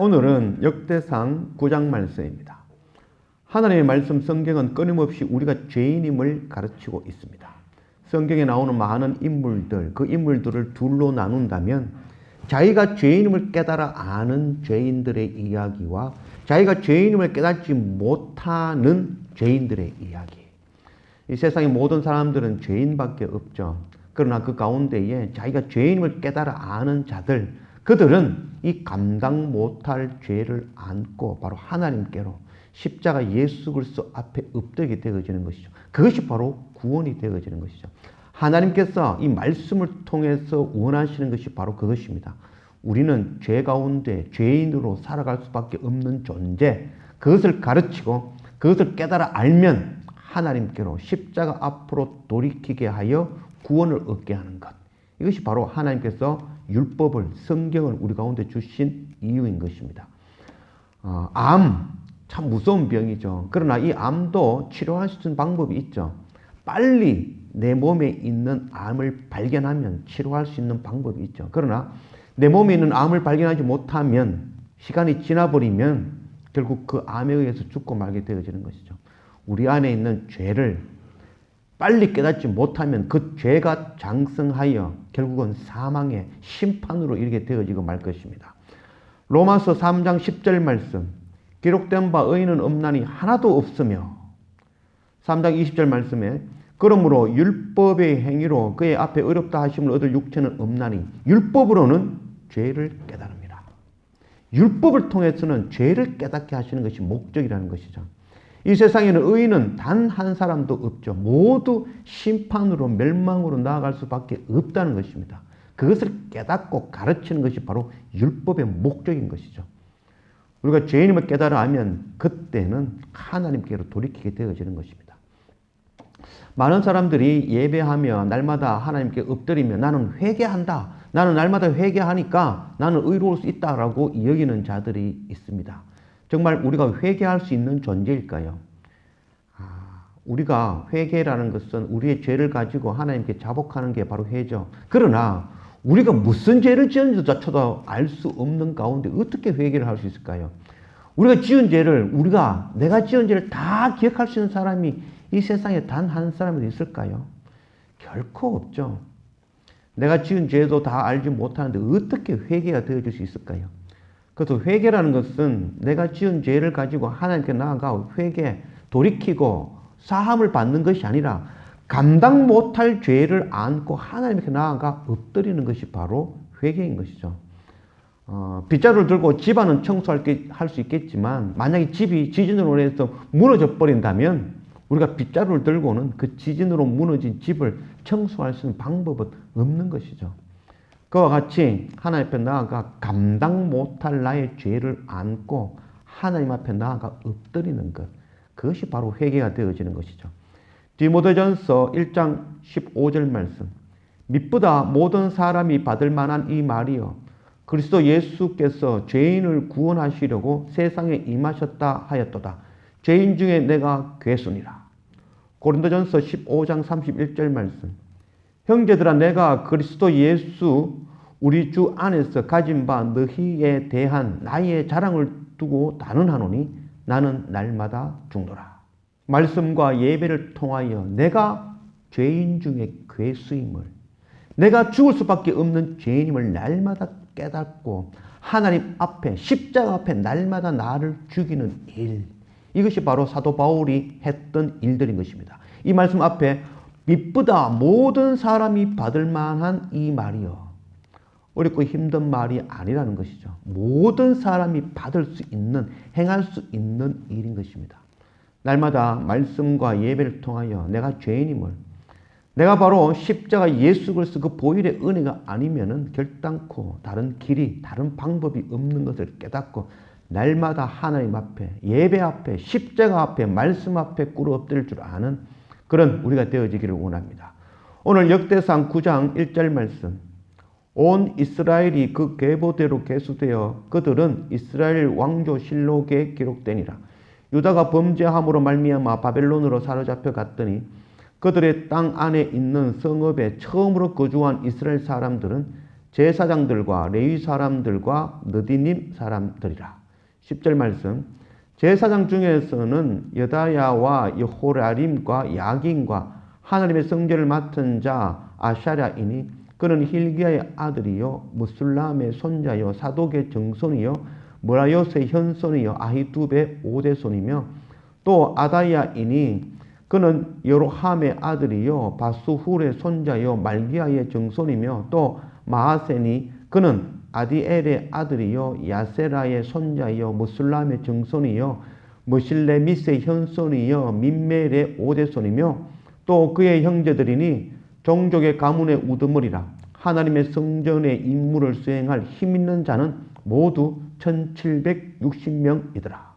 오늘은 역대상 9장 말씀입니다. 하나님의 말씀 성경은 끊임없이 우리가 죄인임을 가르치고 있습니다. 성경에 나오는 많은 인물들, 그 인물들을 둘로 나눈다면 자기가 죄인임을 깨달아 아는 죄인들의 이야기와 자기가 죄인임을 깨닫지 못하는 죄인들의 이야기. 이 세상의 모든 사람들은 죄인밖에 없죠. 그러나 그 가운데에 자기가 죄인임을 깨달아 아는 자들, 그들은 이 감당 못할 죄를 안고 바로 하나님께로 십자가 예수 그리스도 앞에 엎드리게 되어지는 것이죠. 그것이 바로 구원이 되어지는 것이죠. 하나님께서 이 말씀을 통해서 원하시는 것이 바로 그것입니다. 우리는 죄 가운데 죄인으로 살아갈 수밖에 없는 존재, 그것을 가르치고 그것을 깨달아 알면 하나님께로 십자가 앞으로 돌이키게 하여 구원을 얻게 하는 것. 이것이 바로 하나님께서 율법을, 성경을 우리 가운데 주신 이유인 것입니다. 어, 암, 참 무서운 병이죠. 그러나 이 암도 치료할 수 있는 방법이 있죠. 빨리 내 몸에 있는 암을 발견하면 치료할 수 있는 방법이 있죠. 그러나 내 몸에 있는 암을 발견하지 못하면 시간이 지나버리면 결국 그 암에 의해서 죽고 말게 되어지는 것이죠. 우리 안에 있는 죄를 빨리 깨닫지 못하면 그 죄가 장성하여 결국은 사망의 심판으로 이르게 되어지고 말 것입니다. 로마서 3장 10절 말씀 기록된 바 의인은 없나니 하나도 없으며 3장 20절 말씀에 그러므로 율법의 행위로 그의 앞에 어렵다 하심을 얻을 육체는 없나니 율법으로는 죄를 깨달습니다. 율법을 통해서는 죄를 깨닫게 하시는 것이 목적이라는 것이죠. 이 세상에는 의인은 단 한 사람도 없죠. 모두 심판으로 멸망으로 나아갈 수밖에 없다는 것입니다. 그것을 깨닫고 가르치는 것이 바로 율법의 목적인 것이죠. 우리가 죄인임을 깨달아 하면 그때는 하나님께로 돌이키게 되어지는 것입니다. 많은 사람들이 예배하며 날마다 하나님께 엎드리며 나는 회개한다. 나는 날마다 회개하니까 나는 의로울 수 있다라고 여기는 자들이 있습니다. 정말 우리가 회개할 수 있는 존재일까요? 아, 우리가 회개라는 것은 우리의 죄를 가지고 하나님께 자복하는 게 바로 회죠. 그러나 우리가 무슨 죄를 지었는지조차도 알 수 없는 가운데 어떻게 회개를 할 수 있을까요? 우리가 지은 죄를 우리가 내가 지은 죄를 다 기억할 수 있는 사람이 이 세상에 단 한 사람이 있을까요? 결코 없죠. 내가 지은 죄도 다 알지 못하는데 어떻게 회개가 되어질 수 있을까요? 그래서 회개라는 것은 내가 지은 죄를 가지고 하나님께 나아가 회개, 돌이키고 사함을 받는 것이 아니라 감당 못할 죄를 안고 하나님께 나아가 엎드리는 것이 바로 회개인 것이죠. 어, 빗자루를 들고 집안은 청소할 수 있겠지만 만약에 집이 지진으로 인해서 무너져 버린다면 우리가 빗자루를 들고는 그 지진으로 무너진 집을 청소할 수 있는 방법은 없는 것이죠. 그와 같이 하나님 앞에 나아가 감당 못할 나의 죄를 안고 하나님 앞에 나아가 엎드리는 것. 그것이 바로 회개가 되어지는 것이죠. 디모데전서 1장 15절 말씀. 믿보다 모든 사람이 받을 만한 이 말이요. 그리스도 예수께서 죄인을 구원하시려고 세상에 임하셨다 하였도다. 죄인 중에 내가 괴순이라. 고린도전서 15장 31절 말씀. 형제들아 내가 그리스도 예수 우리 주 안에서 가진 바 너희에 대한 나의 자랑을 두고 단언하노니 나는 날마다 죽노라. 말씀과 예배를 통하여 내가 죄인 중에 괴수임을 내가 죽을 수밖에 없는 죄인임을 날마다 깨닫고 하나님 앞에 십자가 앞에 날마다 나를 죽이는 일 이것이 바로 사도 바울이 했던 일들인 것입니다. 이 말씀 앞에 믿보다 모든 사람이 받을 만한 이 말이요. 어렵고 힘든 말이 아니라는 것이죠. 모든 사람이 받을 수 있는, 행할 수 있는 일인 것입니다. 날마다 말씀과 예배를 통하여 내가 죄인임을, 내가 바로 십자가 예수 그리스도 그 보일의 은혜가 아니면은 결단코 다른 길이, 다른 방법이 없는 것을 깨닫고 날마다 하나님 앞에, 예배 앞에, 십자가 앞에, 말씀 앞에 꿇어 엎드릴 줄 아는 그런 우리가 되어지기를 원합니다. 오늘 역대상 9장 1절 말씀. 온 이스라엘이 그 계보대로 계수되어 그들은 이스라엘 왕조 실록에 기록되니라. 유다가 범죄함으로 말미암아 바벨론으로 사로잡혀 갔더니 그들의 땅 안에 있는 성읍에 처음으로 거주한 이스라엘 사람들은 제사장들과 레위 사람들과 느디님 사람들이라. 10절 말씀. 제사장 중에서는 여다야와 여호라림과 야긴과 하나님의 성전을 맡은 자 아샤랴이니 그는 힐기야의 아들이요 무술람의 손자요 사독의 정손이요 모라요스의 현손이요 아히두베 오대손이며 또 아다야이니 그는 여로함의 아들이요 바수훌의 손자요 말기야의 정손이며 또 마하세니 그는 아디엘의 아들이요 야세라의 손자요 무술람의 정손이요 무실레미스의 현손이요 민멜의 오대손이며 또 그의 형제들이니 종족의 가문의 우두머리라 하나님의 성전의 임무를 수행할 힘 있는 자는 모두 1760명이더라.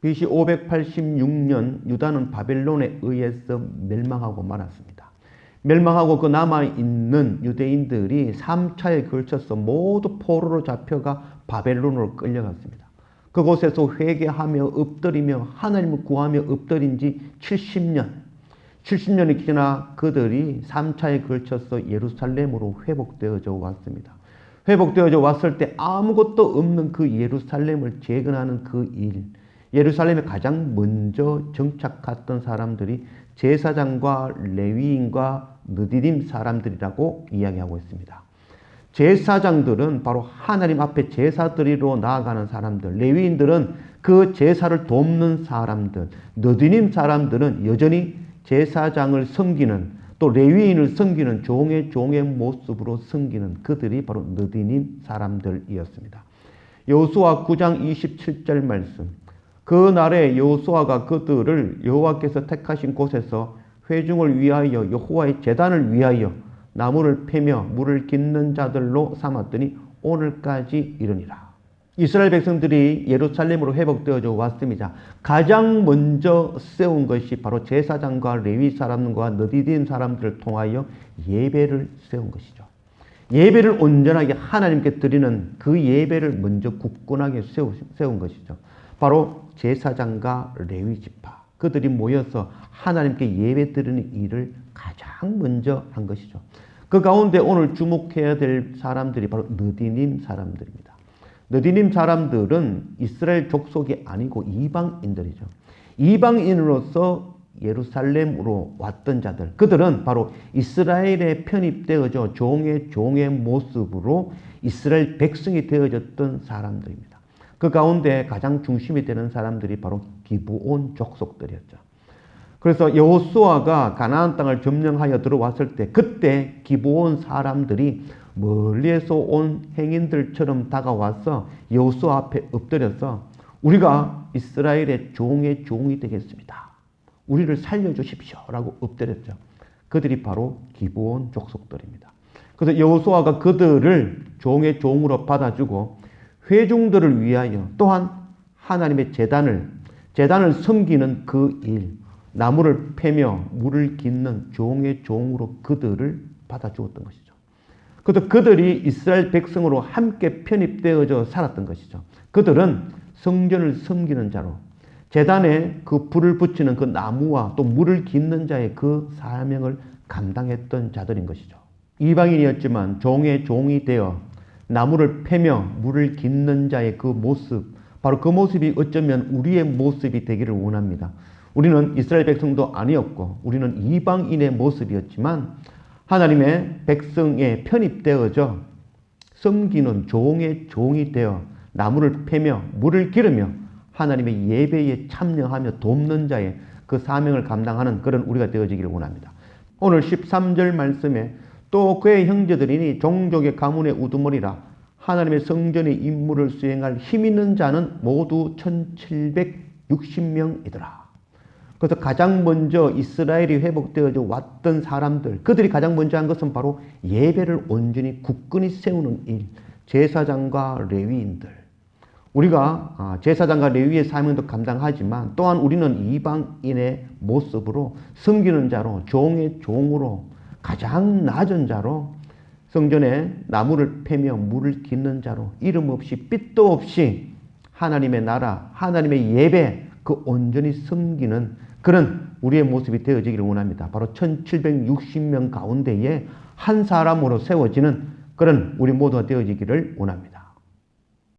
BC 586년 유다는 바벨론에 의해서 멸망하고 말았습니다. 멸망하고 그 남아있는 유대인들이 3차에 걸쳐서 모두 포로로 잡혀가 바벨론으로 끌려갔습니다. 그곳에서 회개하며 엎드리며 하나님을 구하며 엎드린 지 70년, 70년이 지나 그들이 3차에 걸쳐서 예루살렘으로 회복되어져 왔습니다. 회복되어져 왔을 때 아무것도 없는 그 예루살렘을 재건하는 그 일, 예루살렘에 가장 먼저 정착했던 사람들이 제사장과 레위인과 느디딤 사람들이라고 이야기하고 있습니다. 제사장들은 바로 하나님 앞에 제사드리러 나아가는 사람들, 레위인들은 그 제사를 돕는 사람들, 느디님 사람들은 여전히 제사장을 섬기는 또 레위인을 섬기는 종의 종의 모습으로 섬기는 그들이 바로 느디님 사람들이었습니다. 여호수아 9장 27절 말씀. 그 날에 여호수아가 그들을 여호와께서 택하신 곳에서 회중을 위하여 여호와의 제단을 위하여 나무를 패며 물을 깃는 자들로 삼았더니 오늘까지 이르니라. 이스라엘 백성들이 예루살렘으로 회복되어져 왔습니다. 가장 먼저 세운 것이 바로 제사장과 레위 사람과 느디딘 사람들을 통하여 예배를 세운 것이죠. 예배를 온전하게 하나님께 드리는 그 예배를 먼저 굳건하게 세운 것이죠. 바로 제사장과 레위 지파 그들이 모여서 하나님께 예배 드리는 일을 가장 먼저 한 것이죠. 그 가운데 오늘 주목해야 될 사람들이 바로 느디님 사람들입니다. 느디님 사람들은 이스라엘 족속이 아니고 이방인들이죠. 이방인으로서 예루살렘으로 왔던 자들, 그들은 바로 이스라엘에 편입되어져 종의 종의 모습으로 이스라엘 백성이 되어졌던 사람들입니다. 그 가운데 가장 중심이 되는 사람들이 바로 기브온 족속들이었죠. 그래서 여호수아가 가나안 땅을 점령하여 들어왔을 때 그때 기브온 사람들이 멀리에서 온 행인들처럼 다가와서 여호수아 앞에 엎드려서 우리가 이스라엘의 종의 종이 되겠습니다. 우리를 살려주십시오라고 엎드렸죠. 그들이 바로 기브온 족속들입니다. 그래서 여호수아가 그들을 종의 종으로 받아주고 회중들을 위하여 또한 하나님의 재단을 재단을 섬기는 그 일, 나무를 패며 물을 깃는 종의 종으로 그들을 받아 주었던 것이죠. 그래서 그들이 이스라엘 백성으로 함께 편입되어져 살았던 것이죠. 그들은 성전을 섬기는 자로 재단에 그 불을 붙이는 그 나무와 또 물을 깃는 자의 그 사명을 감당했던 자들인 것이죠. 이방인이었지만 종의 종이 되어 나무를 패며 물을 깃는 자의 그 모습, 바로 그 모습이 어쩌면 우리의 모습이 되기를 원합니다. 우리는 이스라엘 백성도 아니었고, 우리는 이방인의 모습이었지만, 하나님의 백성에 편입되어져 섬기는 종의 종이 되어 나무를 패며 물을 기르며 하나님의 예배에 참여하며 돕는 자의 그 사명을 감당하는 그런 우리가 되어지기를 원합니다. 오늘 13절 말씀에 또 그의 형제들이니 종족의 가문의 우두머리라 하나님의 성전의 임무를 수행할 힘 있는 자는 모두 1760명이더라. 그래서 가장 먼저 이스라엘이 회복되어 왔던 사람들, 그들이 가장 먼저 한 것은 바로 예배를 온전히 굳건히 세우는 일, 제사장과 레위인들. 우리가 아, 제사장과 레위의 사명도 감당하지만 또한 우리는 이방인의 모습으로 섬기는 자로, 종의 종으로, 가장 낮은 자로 성전에 나무를 패며 물을 깃는 자로 이름 없이 빛도 없이 하나님의 나라, 하나님의 예배 그 온전히 섬기는 그런 우리의 모습이 되어지기를 원합니다. 바로 1760명 가운데에 한 사람으로 세워지는 그런 우리 모두가 되어지기를 원합니다.